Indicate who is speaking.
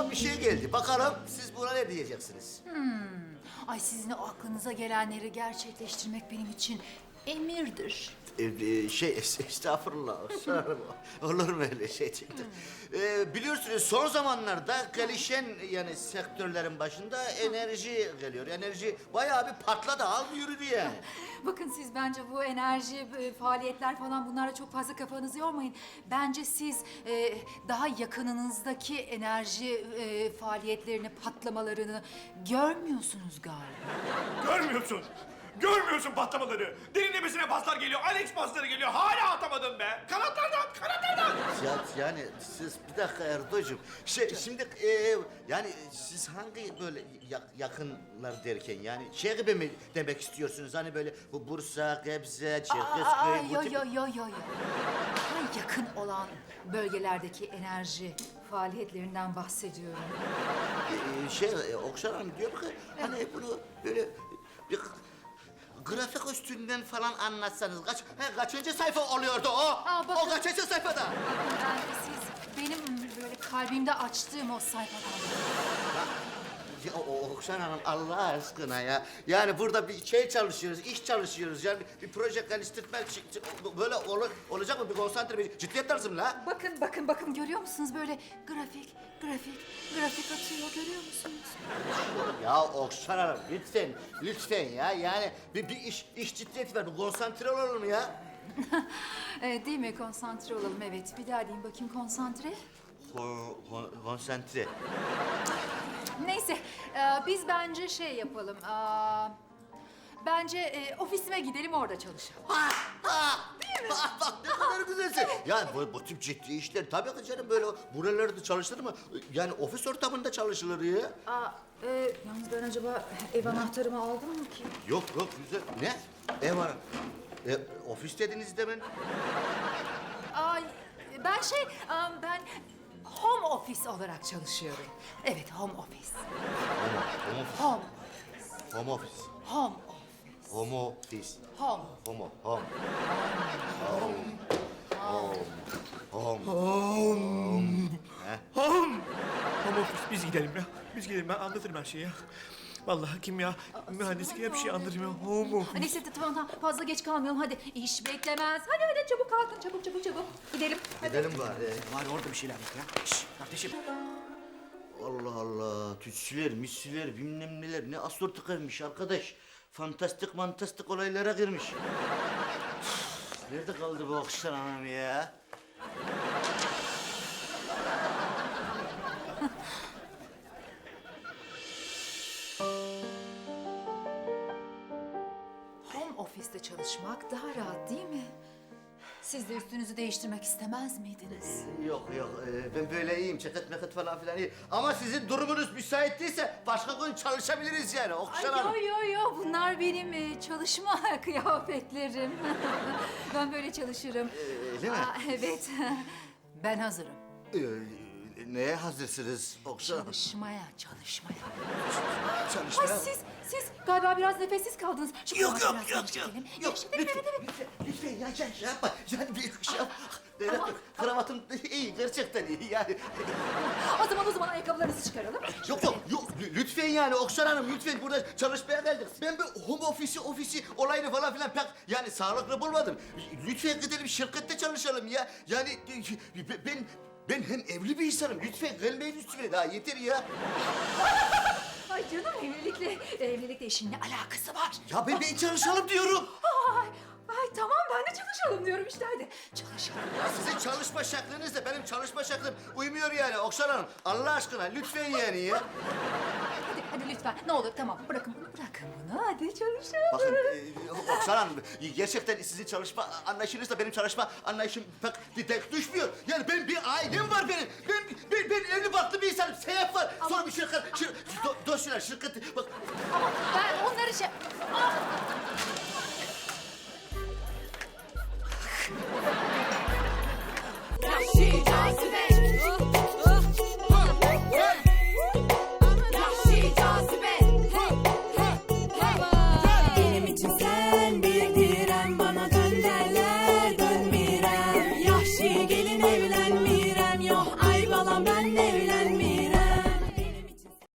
Speaker 1: aklıma bir şey geldi. Bakalım siz buna ne diyeceksiniz?
Speaker 2: Ay sizin aklınıza gelenleri gerçekleştirmek benim için emirdir.
Speaker 1: Ee, şey es- estağfurullah. Olur mu öyle şey çıktı? Ee, biliyorsunuz son zamanlarda gelişen yani sektörlerin başında enerji geliyor. Enerji bayağı bir patladı, aldı yürüdü yani.
Speaker 2: Bakın siz bence bu enerji e, faaliyetler falan bunlarla çok fazla kafanızı yormayın. Bence siz e, daha yakınınızdaki enerji e, faaliyetlerini, patlamalarını görmüyorsunuz galiba.
Speaker 3: Görmüyorsun. Görmüyorsun patlamaları. Derinlemesine paslar geliyor. Alex pasları geliyor. Hala atamadın be. Kanatlardan, kanatlardan.
Speaker 1: Ya yani siz bir dakika Erdoğan'cığım. Şey, şimdi e, yani siz hangi böyle ya- yakınlar derken yani şey gibi mi demek istiyorsunuz? Hani böyle bu Bursa, Gebze, Çerkezköy bu
Speaker 2: yo
Speaker 1: tip-
Speaker 2: yo yo yo yo. Daha yakın olan bölgelerdeki enerji faaliyetlerinden bahsediyorum.
Speaker 1: Ee, şey e, Okşan Hanım diyor ki hani bunu böyle bir grafik üstünden falan anlatsanız kaç he, kaçıncı sayfa oluyordu o?
Speaker 2: Aa, bakın.
Speaker 1: o kaçıncı sayfada?
Speaker 2: Yani siz benim böyle kalbimde açtığım o sayfadan.
Speaker 1: Ya o- Okşan Hanım Allah aşkına ya. Yani burada bir şey çalışıyoruz, iş çalışıyoruz. Yani bir proje geliştirmek böyle ol- olacak mı? Bir konsantre bir ciddiyet lazım la.
Speaker 2: Bakın bakın bakın görüyor musunuz böyle grafik grafik grafik atıyor görüyor musunuz?
Speaker 1: Ya Okşan Hanım lütfen, lütfen ya. Yani bir, bir iş, iş ciddiyeti var. Bir konsantre olalım ya.
Speaker 2: Ee, değil mi konsantre olalım evet bir daha diyeyim bakayım konsantre.
Speaker 1: Kon, kon- konsantre.
Speaker 2: Neyse e, biz bence şey yapalım. aa, bence e, ofisime gidelim orada çalışalım.
Speaker 1: Ha, ha. Bak bak ne kadar güzelsin. Ya bu, bu tip ciddi işler tabii ki canım böyle buralarda çalışılır mı? Yani ofis ortamında çalışılır ya.
Speaker 2: Aa, e, yalnız ben acaba ev anahtarımı aldım mı ki?
Speaker 1: Yok yok güzel. Ne? Ev var. E, ofis dediniz demin.
Speaker 2: Ay ben şey ben home office olarak çalışıyorum. Evet home office.
Speaker 1: Home, home office.
Speaker 2: Home
Speaker 1: Home
Speaker 2: home
Speaker 1: office.
Speaker 2: home.
Speaker 1: Home office. Home. Home. Home. Home.
Speaker 3: Home. Home office. Biz gidelim ya. Biz gidelim. Ben anlatırım her şeyi ya. Vallahi kimya, mühendislik hep şey anlatırım ya. Home office.
Speaker 2: Neyse tamam tamam fazla geç kalmayalım hadi. İş beklemez. Hadi hadi çabuk kalkın çabuk çabuk çabuk. Gidelim.
Speaker 1: Gidelim bari.
Speaker 3: Var orada bir şeyler var ya. Şşş kardeşim.
Speaker 1: Allah Allah. Tütsüler, müsüler, bilmem neler. Ne astor tıkarmış arkadaş. Fantastik mantastik olaylara girmiş. Nerede kaldı bu Okşan Hanım ya?
Speaker 2: Home office'te çalışmak daha rahat değil mi? Siz de üstünüzü değiştirmek istemez miydiniz?
Speaker 1: Yok yok ee, ben böyle iyiyim çeket meket falan filan iyi. Ama sizin durumunuz müsait değilse başka gün çalışabiliriz yani
Speaker 2: Ay
Speaker 1: Okşan Hanım.
Speaker 2: yo yo yo bunlar benim e, çalışma kıyafetlerim. ben böyle çalışırım.
Speaker 1: Ee, öyle mi?
Speaker 2: Aa, evet. ben hazırım.
Speaker 1: Ee, neye hazırsınız Okşan Hanım?
Speaker 2: Çalışmaya, çalışmaya.
Speaker 1: Çalışmaya.
Speaker 2: Ay siz, siz galiba biraz nefessiz kaldınız. Şu
Speaker 1: Yok yok yok yok.
Speaker 2: çekelim.
Speaker 1: Yok
Speaker 2: çekelim,
Speaker 1: lütfen, lütfen, lütfen ya sen şey yapma. Yani bir şey yap. Evet, kravatım iyi gerçekten iyi yani.
Speaker 2: O zaman o zaman ayakkabılarınızı çıkaralım.
Speaker 1: Yok yok yok lütfen yani Okşan Hanım lütfen burada çalışmaya geldik. Ben bu home ofisi ofisi olayını falan filan pek yani sağlıklı bulmadım. Lütfen gidelim şirkette çalışalım ya. Yani e, ben ben hem evli bir insanım. Lütfen gelmeyin üstüme daha yeter ya.
Speaker 2: Ay canım evlilikle, evlilikle işin ne alakası var?
Speaker 1: Ya ben, ben çalışalım diyorum.
Speaker 2: Ay, çalışalım diyorum işte hadi. Çalışalım.
Speaker 1: Ya sizin çalışma şeklinizle benim çalışma şeklim uymuyor yani Okşan Hanım. Allah aşkına lütfen yani ya.
Speaker 2: Hadi, hadi lütfen ne olur tamam bırakın bunu bırakın bunu hadi çalışalım.
Speaker 1: Bakın e, Oksan Hanım gerçekten sizin çalışma anlayışınızla benim çalışma anlayışım pek denk düşmüyor. Yani ben bir ailem var benim. Ben ben, ben evli barklı bir insanım. Seyahat var. Sonra bir şirket, şir, do, dosyalar, şirket